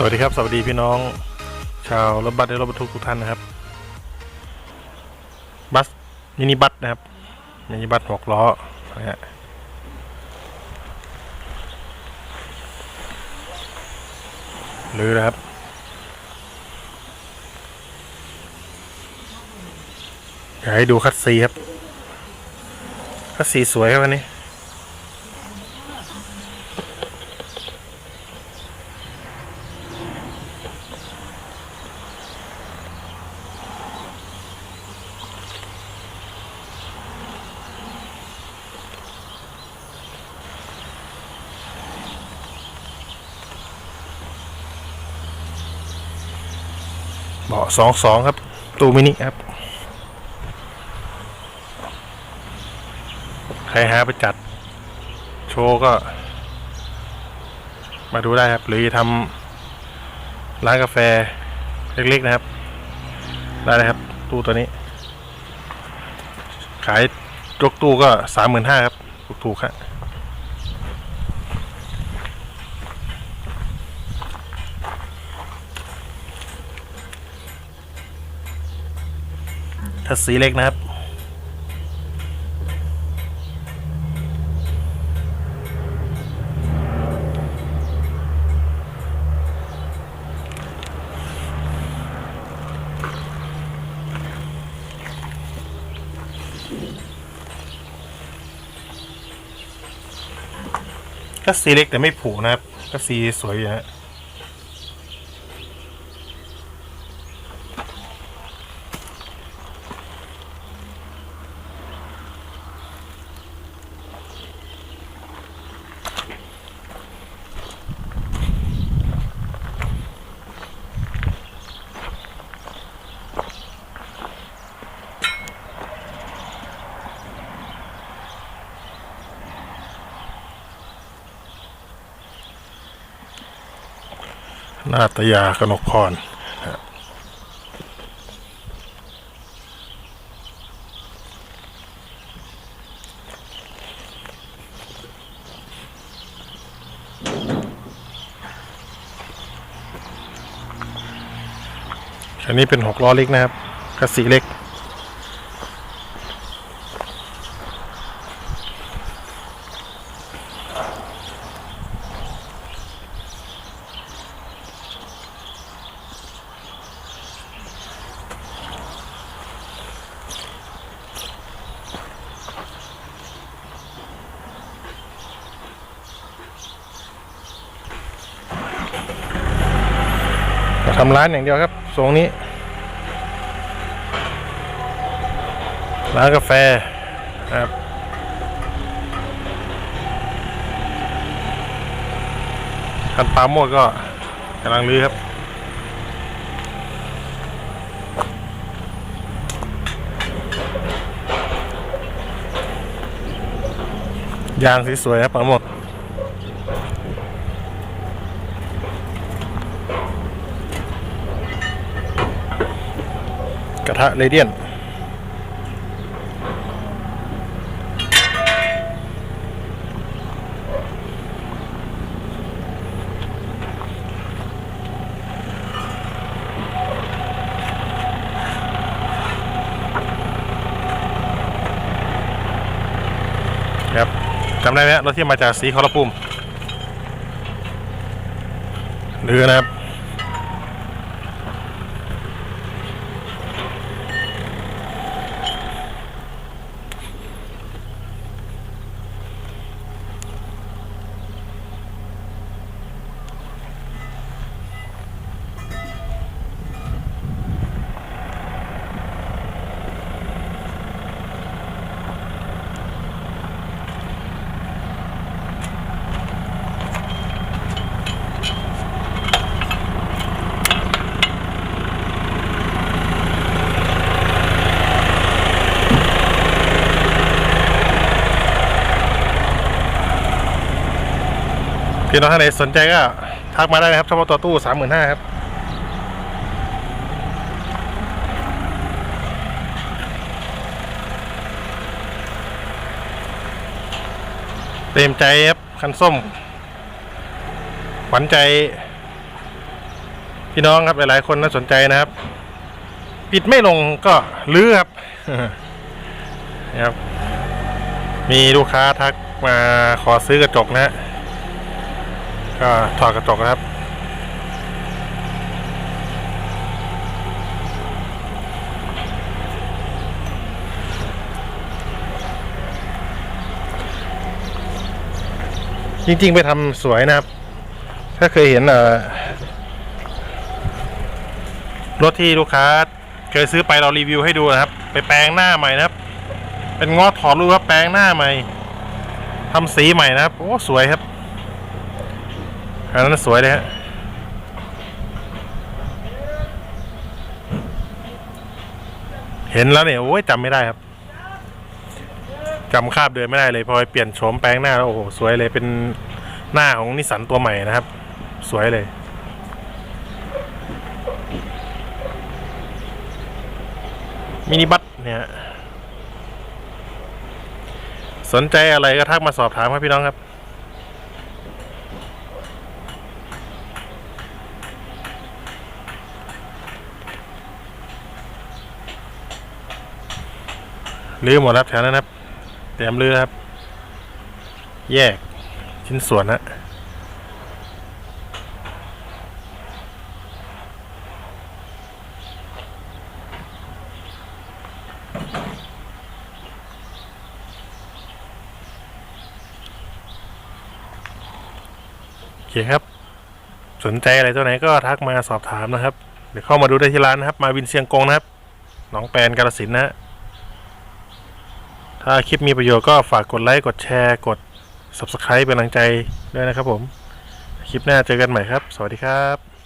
สวัสดีครับ สวัสดีพี่น้อง ชาวรถบัสและรถบรรทุกทุกท่านนะครับ บัสมินิบัสนะครับมินิบัสหกล้อนะฮะหรือนะครับ อยากให้ดูคัดซีครับคัดซีสวยครับวันนี้ สองสองครับ ตู้มินิครับ ใครหาไปจัด โชว์ก็ มาดูได้ครับ หรือทำร้านกาแฟ เล็ก ๆ นะครับ ได้เลยครับ ตู้ตัวนี้ ขายยกตู้ก็สามหมื่นห้าครับ ถูกๆครับ ถ้าสีเล็กนะครับ ก็สีเล็กแต่ไม่ผูนะครับ ก็สีสวยอยู่นะ นาตยากนกพรนอันนี้เป็นหกล้อเล็กนะครับกระสีเล็ก ทำร้านอย่างเดียวครับทรงนี้ ร้านกาแฟครับคันปลาโมดก็กำลังรื้อครับยางสวยๆครับปลาโมด กระ ทะเรเดียน ครับจำได้ไหมรถที่มาจากสีคอรปุ่มหรือนะครับ พี่น้องท่านไหนสนใจก็ทักมาได้นะครับเฉพาะตัวตู้สามหมื่นห้าครับเต็มใจครับคันส้มขวัญใจ พี่น้องครับหลายๆคนน่าสนใจนะครับ ปิดไม่ลงก็ลื้อครับนะครับ มีลูกค้าทักมาขอซื้อกระจกนะฮะ ก็ถอดกระจกนะครับ จริง ๆ ไปทำสวยนะครับ ถ้าเคยเห็นเอ่อรถที่ลูกค้า เคยซื้อไปเรารีวิวให้ดูนะครับ ไปแปลงหน้าใหม่นะครับ เป็นงอถอดรูปครับแปลงหน้าใหม่ทำสีใหม่นะครับ โอ้ สวยครับ อันนั้นสวยเลยฮะเห็นแล้วเนี่ยโอ้ยจำไม่ได้ครับจำคาบเดินไม่ได้เลยพอไปเปลี่ยนโฉมแปลงหน้าแล้วโอ้โหสวยเลยเป็นหน้าของนิสสันตัวใหม่นะครับ สวยเลย มินิบัสเนี่ยสนใจอะไรก็ทักมาสอบถามครับพี่น้องครับ ลื้อหมดแล้วแถวนั้นครับเตรียมลื้อครับ แยกชิ้นส่วนนะโอเคครับ สนใจอะไรตัวไหนก็ทักมาสอบถามนะครับ เดี๋ยวเข้ามาดูได้ที่ร้านนะครับ มาวินเชียงกงนะครับ หนองแปนกาลสินนะฮะ ถ้าคลิปมีประโยชน์ก็ฝากกดไลค์ กดแชร์ กด Subscribe เป็นกำลังใจด้วยนะครับผม คลิปหน้าเจอกันใหม่ครับ สวัสดีครับ